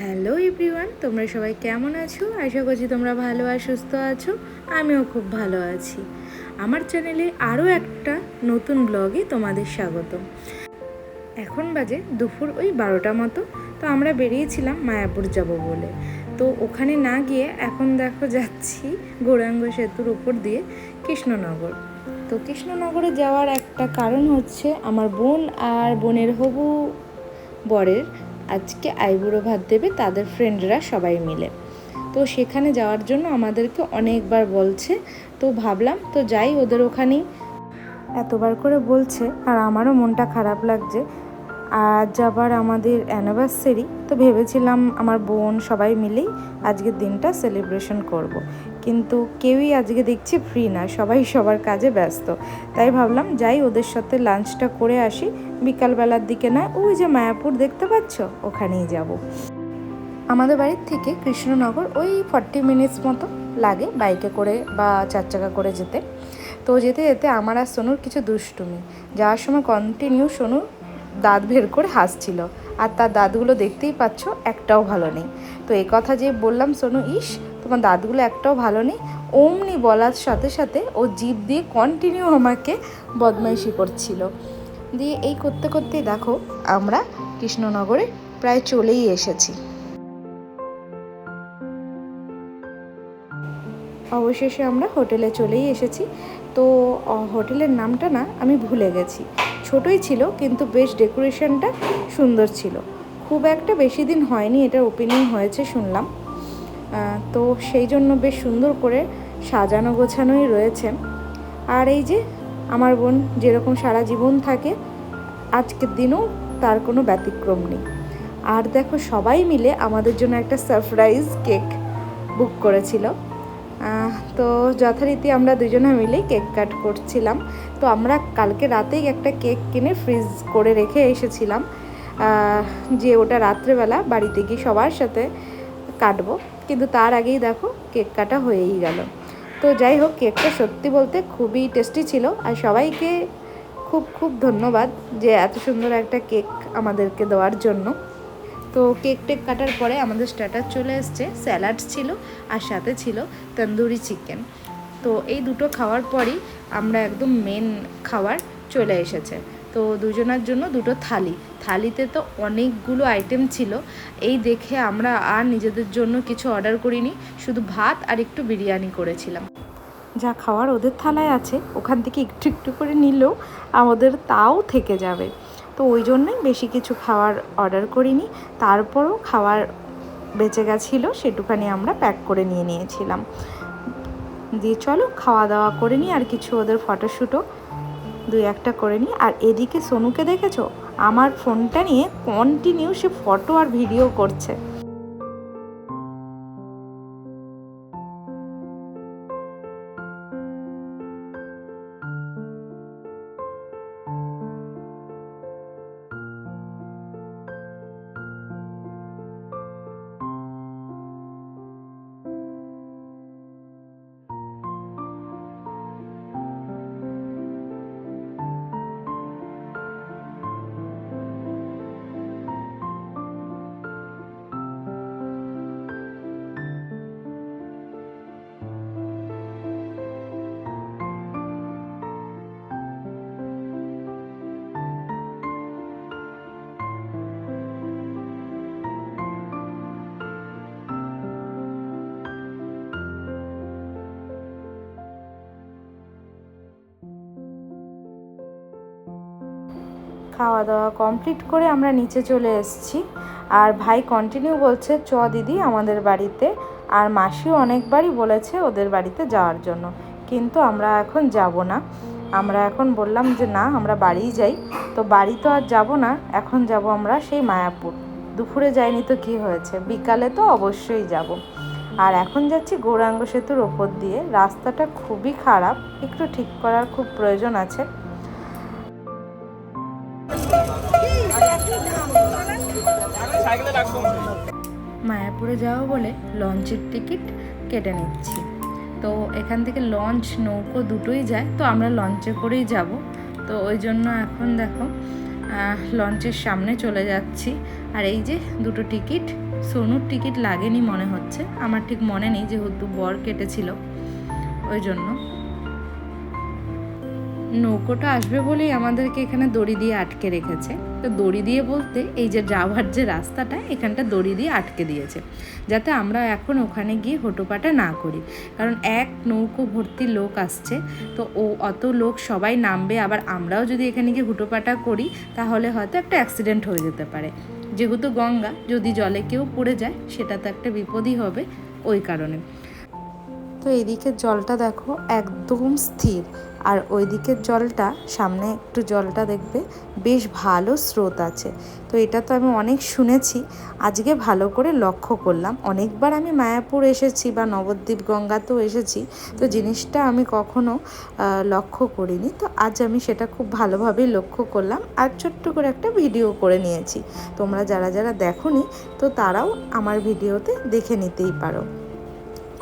Hello everyone, তোমরা সবাই কেমন আছো? আশা করছি তোমরা ভালো আর সুস্থ আছো, আমিও খুব ভালো আছি। আমার চ্যানেলে আরও একটা নতুন ব্লগে তোমাদের স্বাগত এখন বাজে দুপুর ওই বারোটা মতো, তো আমরা বেরিয়েছিলাম মায়াপুর যাব বলে। তো ওখানে না গিয়ে এখন দেখো যাচ্ছি গৌরাঙ্গ সেতুর উপর দিয়ে কৃষ্ণনগর। তো কৃষ্ণনগরে যাওয়ার একটা কারণ হচ্ছে আমার বোন আর বোনের হবু বরের আজকে আইবুড়ো ভাত দেবে তাদের ফ্রেন্ডরা সবাই মিলে। তো সেখানে যাওয়ার জন্য আমাদেরকে অনেকবার বলছে। তো ভাবলাম, তো যাই ওদের ওখানেই। এতবার করে বলছে, আর আমারও মনটা খারাপ লাগছে। আজ আবার আমাদের অ্যানিভার্সারি তো ভেবেছিলাম আমার বোন সবাই মিলেই আজকের দিনটা সেলিব্রেশন করব। কিন্তু কেউই আজকে দেখছি ফ্রি না, সবাই সবার কাজে ব্যস্ত। তাই ভাবলাম, যাই ওদের সাথে লাঞ্চটা করে আসি বিকালবেলার দিকে না, ওই যে মায়াপুর দেখতে পাচ্ছ? ওখানেই যাব। আমাদের বাড়ির থেকে কৃষ্ণনগর ওই ফর্টি মিনিটস মতো লাগে বাইকে করে বা চার চাকা করে যেতে। তো যেতে যেতে আমার আর সোনুর কিছু দুষ্টুমি। যাওয়ার সময় কন্টিনিউ সোনু দাঁত বের করে হাসছিল। আর তার দাঁতগুলো দেখতেই পাচ্ছ একটাও ভালো নেই। তো এই কথা যে বললাম সোনু, ইস, তোমার দাঁতগুলো একটাও ভালো নেই। অমনি বলার সাথে সাথে ও জিভ দিয়ে কন্টিনিউ আমাকে বদমাইশি করছিল। দিয়ে এই করতে করতে দেখো, আমরা কৃষ্ণনগরে প্রায় চলেই এসেছি। অবশেষে আমরা হোটেলে চলেই এসেছি। তো হোটেলের নামটা না আমি ভুলে গেছি। ছোটই ছিল, কিন্তু বেশ ডেকোরেশনটা সুন্দর ছিল। খুব একটা বেশি দিন হয়নি, এটা ওপেনিং হয়েছে শুনলাম। তো সেই জন্য বেশ সুন্দর করে সাজানো গোছানোই রয়েছে। আর এই যে আমার বোন যেরকম সারা জীবন থাকে, আজকের দিনও তার কোনো ব্যতিক্রম নেই। আর দেখো, সবাই মিলে আমাদের জন্য একটা সারপ্রাইজ কেক বুক করেছিল। তো যথারীতি আমরা দুজনে মিলে কেক কাট করছিলাম। তো আমরা কালকে রাতেই একটা কেক কিনে ফ্রিজ করে রেখে এসেছিলাম। যে ওটা রাত্রেবেলা বাড়িতে গিয়ে সবার সাথে কাটবো। কিন্তু তার আগেই দেখো কেক কাটা হয়েই গেল। তো যাই হোক, কেকটা সত্যি বলতে খুবই টেস্টি ছিল আর সবাইকে খুব খুব ধন্যবাদ যে এত সুন্দর একটা কেক আমাদেরকে দেওয়ার জন্য। তো কেক টেক কাটার পরে আমাদের স্টার্টার চলে এসছে স্যালাড ছিল আর সাথে ছিল তন্দুরি চিকেন তো এই দুটো খাওয়ার পরই আমরা একদম মেন খাওয়ার চলে এসেছে। তো দুজনের জন্য দুটো থালি। থালিতে তো অনেকগুলো আইটেম ছিল। এই দেখে আমরা আর নিজেদের জন্য কিছু অর্ডার করিনি, শুধু ভাত আর একটু বিরিয়ানি করেছিলাম। যা খাওয়ার ওদের থালায় আছে, ওখান থেকে একটু একটু করে নিলেও আমাদের তাও থেকে যাবে। তো ওই জন্যই বেশি কিছু খাওয়ার অর্ডার করিনি, তারপরও খাওয়ার বেঁচে গেছিল, সেটুখানি আমরা প্যাক করে নিয়ে নিয়েছিলাম। দিয়ে চলো, খাওয়া দাওয়া করে নিই আর কিছু ওদের ফটোশ্যুটও দুই একটা করে নিই আর এদিকে সোনুকে দেখেছ? আমার ফোনটা নিয়ে কন্টিনিউ সে ফটো আর ভিডিও করছে। খাওয়া দাওয়া কমপ্লিট করে আমরা নিচে চলে এসেছি। আর ভাই কন্টিনিউ বলছে, চ দিদি আমাদের বাড়িতে। আর মাসিও অনেকবারই বলেছে ওদের বাড়িতে যাওয়ার জন্য। কিন্তু আমরা এখন যাব না। আমরা এখন বললাম যে, না, আমরা বাড়িই যাই। তো বাড়ি তো আর যাব না, এখন যাব আমরা সেই মায়াপুর। দুপুরে যাইনি তো কি হয়েছে? বিকালে তো অবশ্যই যাব। আর এখন যাচ্ছি গৌরাঙ্গ সেতুর ওপর দিয়ে। রাস্তাটা খুবই খারাপ। একটু ঠিক করার খুব প্রয়োজন আছে। মায়াপুরে যাওয়া বলে লঞ্চের টিকিট কেটে নিচ্ছি। তো এখান থেকে লঞ্চ নৌকো দুটোই যায়, তো আমরা লঞ্চে করেই যাব। তো ওই জন্য এখন দেখো লঞ্চের সামনে চলে যাচ্ছি। আর এই যে দুটো টিকিট, সোনুর টিকিট লাগেনি মনে হচ্ছে। আমার ঠিক মনে নেই যেহেতু বর কেটেছিল। ওই জন্য। নৌকোটা আসবে বলেই আমাদেরকে এখানে দড়ি দিয়ে আটকে রেখেছে। তো দড়ি দিয়ে বলতে এই যে যাওয়ার যে রাস্তাটা, এখানটা দড়ি দিয়ে আটকে দিয়েছে। যাতে আমরা এখন ওখানে গিয়ে হোটোপাটা না করি। কারণ এক নৌকো ভর্তি লোক আসছে, তো ও অত লোক সবাই নামবে। আবার আমরাও যদি এখানে গিয়ে হুটোপাটা করি, তাহলে হয়তো একটা অ্যাক্সিডেন্ট হয়ে যেতে পারে। যেহেতু গঙ্গা, যদি জলে কেউ পড়ে যায়, সেটা তো একটা বিপদই হবে ওই কারণে। তো এদিকে জলটা দেখো একদম স্থির। আর ওই দিকের জলটা, সামনে একটু জলটা দেখবে, বেশ ভালো স্রোত আছে। তো এটা তো আমি অনেক শুনেছি, আজকে ভালো করে লক্ষ্য করলাম। অনেকবার আমি মায়াপুর এসেছি বা নবদ্বীপ গঙ্গাতেও এসেছি, তো জিনিসটা আমি কখনো লক্ষ্য করিনি। তো আজ আমি সেটা খুব ভালোভাবেই লক্ষ্য করলাম আর ছোট্ট করে একটা ভিডিও করে নিয়েছি। তোমরা যারা যারা দেখোনি, তো তারাও আমার ভিডিওতে দেখে নিতেই পারো।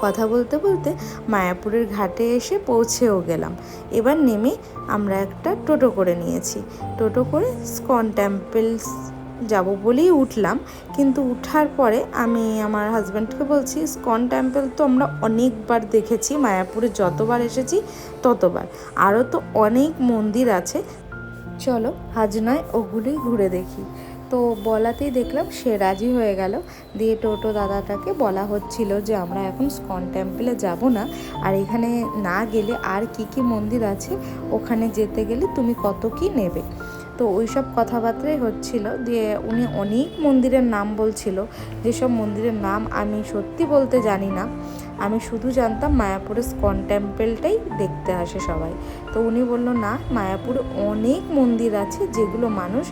কথা বলতে বলতে মায়াপুরের ঘাটে এসে পৌঁছেও গেলাম। এবার নেমে আমরা একটা টোটো করে নিয়েছি। টোটো করে স্কন টেম্পলস যাব বলেই উঠলাম, কিন্তু উঠার পরে আমি আমার হাজব্যান্ডকে বলছি, স্কন টেম্পল তো আমরা অনেকবার দেখেছি, মায়াপুরে যতবার এসেছি ততবার। আরও তো অনেক মন্দির আছে। চলো আজ নয় ওগুলোই ঘুরে দেখি। তো বলাতেই দেখলাম সে রাজি হয়ে গেল। দিয়ে টোটো দাদাটাকে বলা হচ্ছিল যে, আমরা এখন স্কন টেম্পলে যাব না। আর এখানে না গেলে আর কি কি মন্দির আছে? ওখানে যেতে গেলে তুমি কত কি নেবে? তো ওই সব কথাবার্তাই হচ্ছিল। দিয়ে উনি অনেক মন্দিরের নাম বলছিল। যেসব মন্দিরের নাম আমি সত্যি বলতে জানি না। আমি শুধু জানতাম মায়াপুরের স্কন টেম্পেলটাই দেখতে আসে সবাই। তো উনি বলল, না, মায়াপুরে অনেক মন্দির আছে যেগুলো মানুষ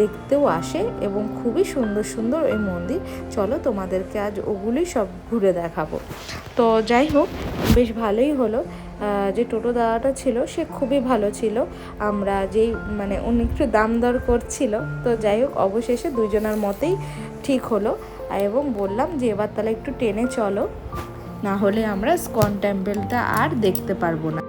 দেখতেও আসে এবং খুবই সুন্দর সুন্দর এই মন্দির। চলো তোমাদেরকে আজ ওগুলোই সব ঘুরে দেখাবো। তো যাই হোক, বেশ ভালোই হলো। যে টোটো দাদাটা ছিল সে খুবই ভালো ছিল। আমরা যেই মানে উনি একটু দাম দর করছিল। তো যাই হোক, অবশেষে দুজনের মতেই ঠিক হলো। এবং বললাম যে, এবার তাহলে একটু টেনে চলো। না হলে আমরা স্কন টেম্পেলটা আর দেখতে পারব না।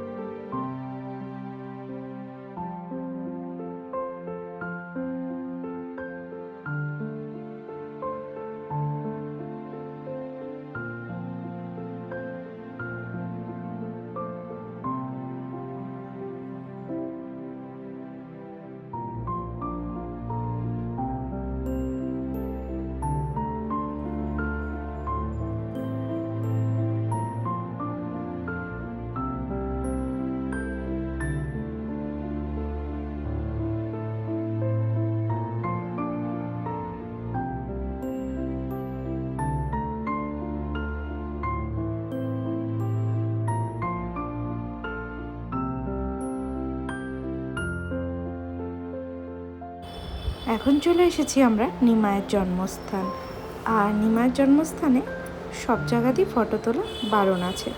এখন চলে এসেছি আমরা নিমায়ের জন্মস্থান। আর নিমায়ের জন্মস্থানে সব জায়গাতেই ফটো তোলা বারণ আছে।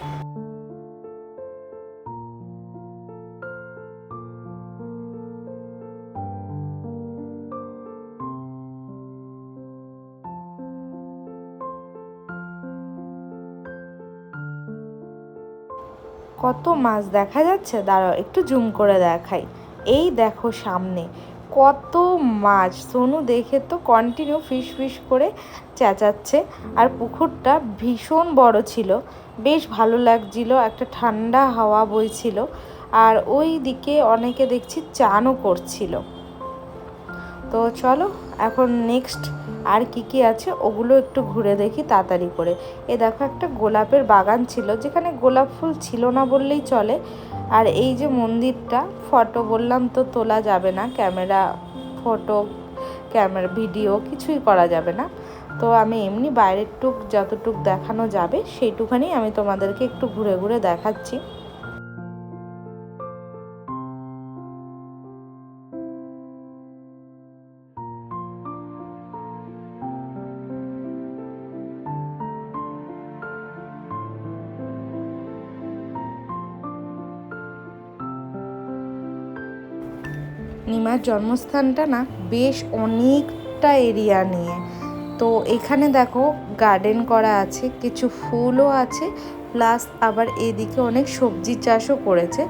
কত মাছ দেখা যাচ্ছে? দাঁড়াও, একটু জুম করে দেখাই। এই দেখো সামনে কত মাছ। সোনু দেখে তো কন্টিনিউ ফিস ফিস করে চেঁচাচ্ছে। আর পুকুরটা ভীষণ বড় ছিল। বেশ ভালো লাগছিল, একটা ঠান্ডা হাওয়া বইছিল। আর ওই দিকে অনেকে দেখছি চানও করছিল। তো চলো, এখন নেক্সট আর কি কি আছে ওগুলো একটু ঘুরে দেখি তাড়াতাড়ি করে। এ দেখো একটা গোলাপের বাগান ছিল, যেখানে গোলাপ ফুল ছিল না বললেই চলে। আর এই যে মন্দিরটা, ফটো বললাম তো তোলা যাবে না, ক্যামেরা, ফটো, ক্যামেরা, ভিডিও কিছুই করা যাবে না। তো আমি এমনি বাইরের টুক যতটুক দেখানো যাবে, সেইটুখানি আমি তোমাদেরকে একটু ঘুরে ঘুরে দেখাচ্ছি। নিমার জন্মস্থানটা না বেশ অনেকটা এরিয়া নিয়ে। তো এখানে দেখো গার্ডেন করা আছে, কিছু ফুলও আছে প্লাস আবার এদিকে অনেক সবজি চাষও করেছে।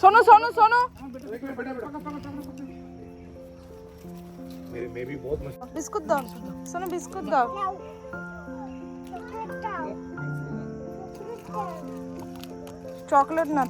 सोनो सोनो सोनो। मेरे में भी बहुत मस्त बिस्कुट दो सोनो बिस्कुट दो चॉकलेट ना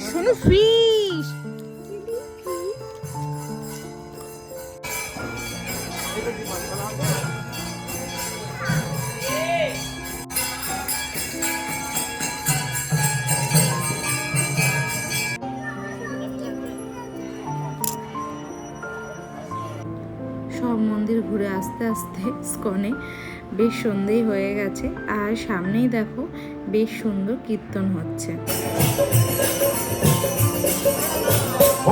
সব মন্দির ঘুরে আস্তে আস্তে স্কনে বেশ সন্ধেই হয়ে গেছে। আর সামনেই দেখো বেশ সুন্দর কীর্তন হচ্ছে।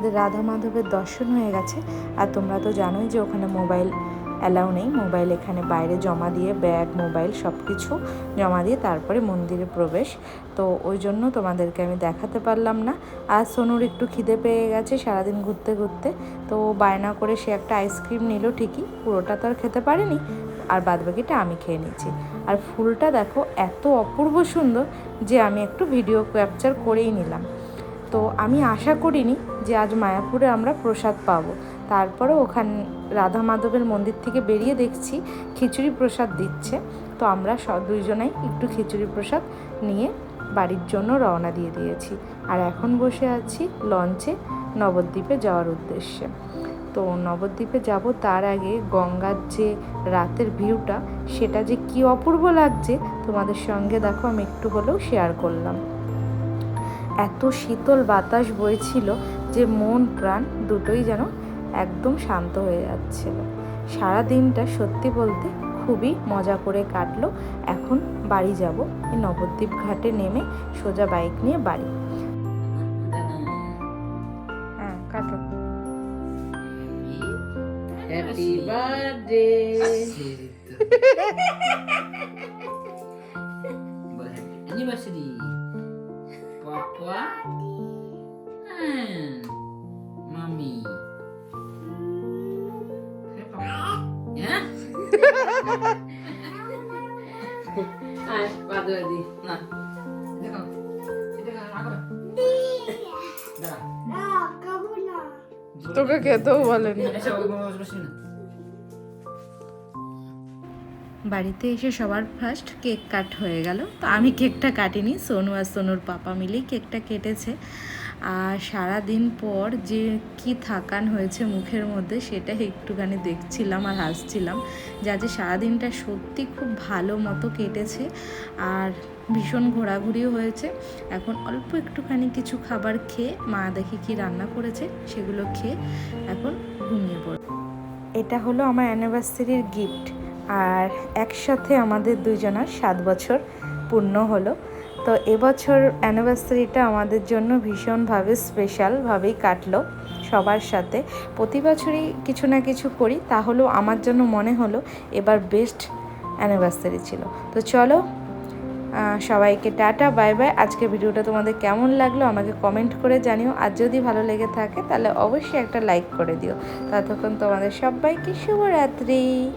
আমাদের রাধা মাধবের দর্শন হয়ে গেছে। আর তোমরা তো জানোই যে ওখানে মোবাইল অ্যালাউ নেই। মোবাইল এখানে বাইরে জমা দিয়ে ব্যাগ, মোবাইল সব কিছু জমা দিয়ে তারপরে মন্দিরে প্রবেশ। তো ওই জন্য তোমাদেরকে আমি দেখাতে পারলাম না। আর সোনুর একটু খিদে পেয়ে গেছে সারাদিন ঘুরতে ঘুরতে। তো বায়না করে সে একটা আইসক্রিম নিল ঠিকই, পুরোটা তো আর খেতে পারেনি। আর বাদবাকিটা আমি খেয়ে নিয়েছি। আর ফুলটা দেখো এত অপূর্ব সুন্দর যে আমি একটু ভিডিও ক্যাপচার করেই নিলাম। তো আমি আশা করিনি যে আজ মায়াপুরে আমরা প্রসাদ পাবো। তারপরে ওখান রাধা মাধবের মন্দির থেকে বেরিয়ে দেখছি খিচুড়ি প্রসাদ দিচ্ছে। তো আমরা সব দুইজনাই একটু খিচুড়ি প্রসাদ নিয়ে বাড়ির জন্য রওনা দিয়ে দিয়েছি। আর এখন বসে আছি লঞ্চে নবদ্বীপে যাওয়ার উদ্দেশ্যে। তো নবদ্বীপে যাব তার আগে গঙ্গার যে রাতের ভিউটা সেটা যে কি অপূর্ব লাগছে তোমাদের সঙ্গে দেখো, আমি একটু হলেও শেয়ার করলাম। এত শীতল বাতাস বইছিল যে মন প্রাণ দুটোই যেন একদম শান্ত হয়ে যাচ্ছিল। সারা দিনটা সত্যি বলতে খুবই মজা করে কাটলো। এখন বাড়ি যাব। এই নবদ্বীপ ঘাটে নেমে সোজা বাইক নিয়ে বাড়ি। হ্যাঁ কাটো। হ্যাপি বার্থডে অ্যানিভার্সারি পাপা মামি হ্যাঁ তোকে খেতেও বলেনি না বাড়িতে এসে সবার ফার্স্ট কেক কাট হয়ে গেল। তো আমি কেকটা কাটিনি, সোনু আর সোনুর পাপা মিলেই কেকটা কেটেছে। আর সারা দিন পর যে কি থাকান হয়েছে মুখের মধ্যে, সেটা একটুখানি দেখছিলাম আর হাসছিলাম। যা যে সারাদিনটা সত্যি খুব ভালো মতো কেটেছে আর ভীষণ ঘোরাঘুরিও হয়েছে। এখন অল্প একটুখানি কিছু খাবার খেয়ে মা দেখি কি রান্না করেছে, সেগুলো খেয়ে এখন ঘুমিয়ে পড়ব এটা হলো আমার অ্যানিভার্সারির গিফট আর একসাথে আমাদের দুজনের সাত বছর পূর্ণ হলো। তো এবছর অ্যানিভার্সারিটা আমাদের জন্য ভীষণভাবে স্পেশালভাবেই কাটলো সবার সাথে। প্রতি বছরই কিছু না কিছু করি, তাহলেও আমার জন্য মনে হলো এবার বেস্ট অ্যানিভার্সারি ছিল। তো চলো সবাইকে টাটা বাই বাই আজকে ভিডিওটা তোমাদের কেমন লাগল আমাকে কমেন্ট করে জানিও। আর যদি ভালো লেগে থাকে, তাহলে অবশ্যই একটা লাইক করে দিও। ততক্ষণ তোমাদের সবাইকে শুভরাত্রি।